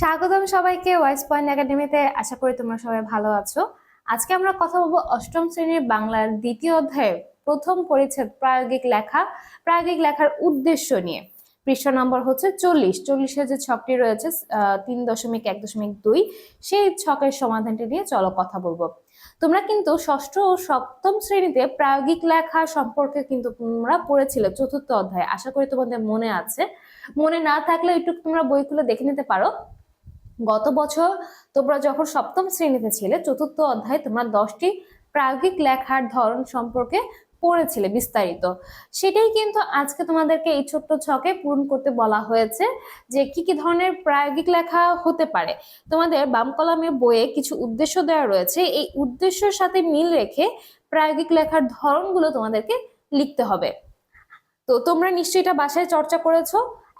স্বাগতম সবাইকে wise point একাডেমিতে আশা করি তোমরা সবাই ভালো আছো। আজকে আমরা কথা বলব অষ্টম শ্রেণির বাংলার দ্বিতীয় অধ্যায়ে প্রথম পরিচ্ছেদ প্রায়োগিক লেখা, প্রায়োগিক লেখার উদ্দেশ্য নিয়ে। পৃষ্ঠ নম্বর হচ্ছে চল্লিশ। চল্লিশের যে ছকটি রয়েছে তিন দশমিক এক দশমিক দুই, সেই ছকের সমাধানটি নিয়ে চলো কথা বলব। তোমরা কিন্তু ষষ্ঠ ও সপ্তম শ্রেণীতে প্রায়োগিক লেখা সম্পর্কে কিন্তু তোমরা পড়েছিলে চতুর্থ অধ্যায়ে। আশা করি তোমাদের মনে আছে। মনে না থাকলে একটু তোমরা বইগুলো দেখে নিতে পারো। গত বছর তোমরা যখন সপ্তম শ্রেণীতে ছিলে, চতুর্থ অধ্যায়ে তোমরা দশটি প্রায়োগিক লেখার ধরন সম্পর্কে পড়েছিলে বিস্তারিত। সেটাই কিন্তু আজকে তোমাদেরকে এই ছোট্ট ছকে পূরণ করতে বলা হয়েছে যে কি কি ধরনের প্রায়োগিক লেখা হতে পারে। তোমাদের বাম কলামের বইয়ে কিছু উদ্দেশ্য দেওয়া রয়েছে। এই উদ্দেশ্যের সাথে মিল রেখে প্রায়োগিক লেখার ধরনগুলো তোমাদেরকে লিখতে হবে। তো তোমরা নিশ্চয়ই এটা বাসায় চর্চা করেছ।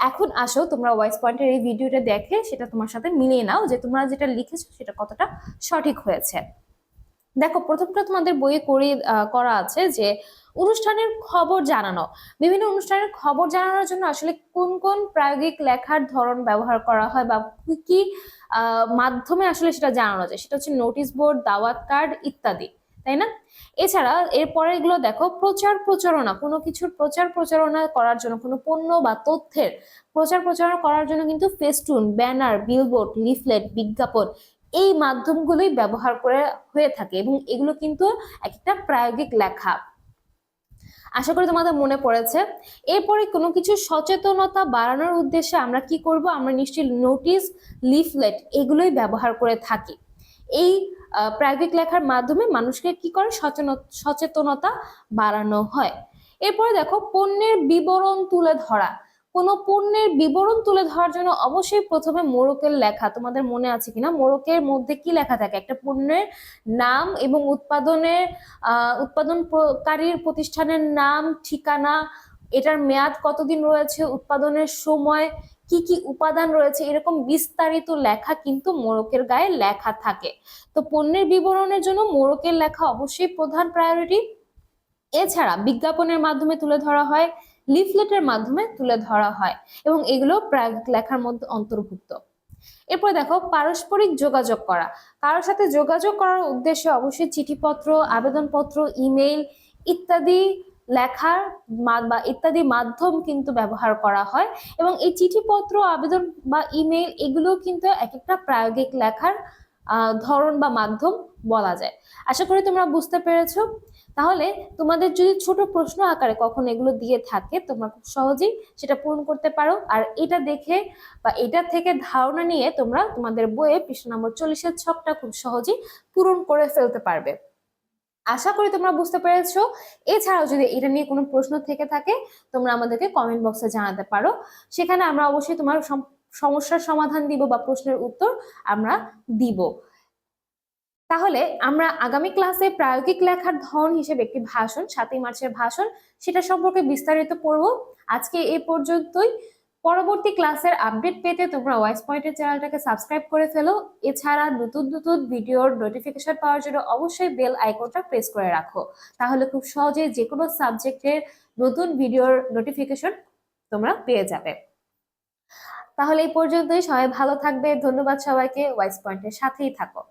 এখন আসো, তোমরা ওয়াইস পয়েন্টের এই ভিডিওটা দেখে সেটা তোমার সাথে মিলিয়ে নাও যে তোমরা যেটা লিখেছো সেটা কতটা সঠিক হয়েছে। দেখো, প্রথমটা তোমাদের বইয়ে করে করা আছে যে অনুষ্ঠানের খবর জানানো। বিভিন্ন অনুষ্ঠানের খবর জানানোর জন্য আসলে কোন কোন প্রায়োগিক লেখার ধরন ব্যবহার করা হয় বা কি কি মাধ্যমে আসলে সেটা জানানো যায়। সেটা হচ্ছে নোটিশ বোর্ড দাওয়াত কার্ড ইত্যাদি। তাই না? এছাড়া এরপরে এগুলো দেখো, প্রচার প্রচারণা, কোনো কিছুর প্রচার প্রচারণা করার জন্য, কোনো পণ্য বা তথ্যের প্রচার প্রচারণা করার জন্য কিন্তু ফেস্টুন, ব্যানার, বিলবোর্ড, লিফলেট, বিজ্ঞাপন এই মাধ্যমগুলোই ব্যবহার করে হয়ে থাকে এবং এগুলো কিন্তু একটা প্রায়োগিক লেখা। আশা করি তোমাদের মনে পড়েছে। এরপরে কোনো কিছু সচেতনতা বাড়ানোর উদ্দেশ্যে আমরা কি করব? আমরা নিশ্চয়ই নোটিশ লিফলেট এগুলোই ব্যবহার করে থাকি। এই প্রায়োগিক লেখার মাধ্যমে মানুষকে কি করে? সচেতন- সচেতনতা বাড়ানো হয়। এরপরে দেখো, পণ্যের বিবরণ তুলে ধরা। কোনো পণ্যের বিবরণ তুলে ধরার জন্য অবশ্যই প্রথমে মোড়কের লেখা, তোমাদের মনে আছে কিনা? মোড়কের মধ্যে কি লেখা থাকে? একটা পণ্যের নাম এবং উৎপাদনের উৎপাদনকারীর প্রতিষ্ঠানের নাম, ঠিকানা, এটার মেয়াদ কতদিন রয়েছে, উৎপাদনের সময় কি কি উপাদান রয়েছে, এরকম বিস্তারিত লেখা কিন্তু মোড়কের গায়ে লেখা থাকে। তো পণ্যের বিবরণের জন্য মোড়কের লেখা অবশ্যই প্রধান প্রায়োরিটি এছাড়া বিজ্ঞাপনের মাধ্যমে তুলে ধরা হয়, লিফলেটের মাধ্যমে তুলে ধরা হয় এবং এগুলো প্রায়োগিক লেখার মধ্যে অন্তর্ভুক্ত। এরপর দেখো পারস্পরিক যোগাযোগ করা। কারোর সাথে যোগাযোগ করার উদ্দেশ্যে অবশ্যই চিঠিপত্র, আবেদনপত্র ইমেইল ইত্যাদি লেখার বা ইত্যাদি মাধ্যম কিন্তু ব্যবহার করা হয় এবং এই চিঠিপত্র, আবেদন বা ইমেল এগুলো কিন্তু এক একটা প্রায়োগিক লেখার ধরন বা মাধ্যম বলা যায়। আশা করি তোমরা বুঝতে পেরেছ। তাহলে তোমাদের যদি ছোট প্রশ্ন আকারে কখন এগুলো দিয়ে থাকে, তোমরা খুব সহজেই সেটা পূরণ করতে পারো। আর এটা দেখে বা এটা থেকে ধারণা নিয়ে তোমরা তোমাদের বইয়ে পৃষ্ঠা নম্বর চল্লিশের ছকটা খুব সহজেই পূরণ করে ফেলতে পারবে। আশা করি তোমরা বুঝতে পেরেছ। এছাড়াও যদি এটা নিয়ে কোনো প্রশ্ন থেকে থাকে, তোমরা আমাদেরকে কমেন্ট বক্সে জানাতে পারো। সেখানে আমরা অবশ্যই তোমার সম- সমস্যার সমাধান দিব বা প্রশ্নের উত্তর আমরা দিব। তাহলে আমরা আগামী ক্লাসে প্রায়োগিক লেখার ধরন হিসেবে একটি ভাষণ, সাতই মার্চের ভাষণ, সেটা সম্পর্কে বিস্তারিত পড়ব। আজকে এ পর্যন্তই। পরবর্তী ক্লাসের আপডেট পেতে তোমরা ওয়াইস পয়েন্টের চ্যানেলটাকে সাবস্ক্রাইব করে ফেলো। এছাড়া নতুন নতুন ভিডিওর নোটিফিকেশন পাওয়ার জন্য অবশ্যই বেল আইকনটা প্রেস করে রাখো। তাহলে খুব সহজে যে কোনো সাবজেক্টের নতুন ভিডিওর নোটিফিকেশন তোমরা পেয়ে যাবে। তাহলে এই পর্যন্তই। সবাই ভালো থাকবে। ধন্যবাদ সবাইকে। ওয়াইস পয়েন্টের সাথেই থাকো।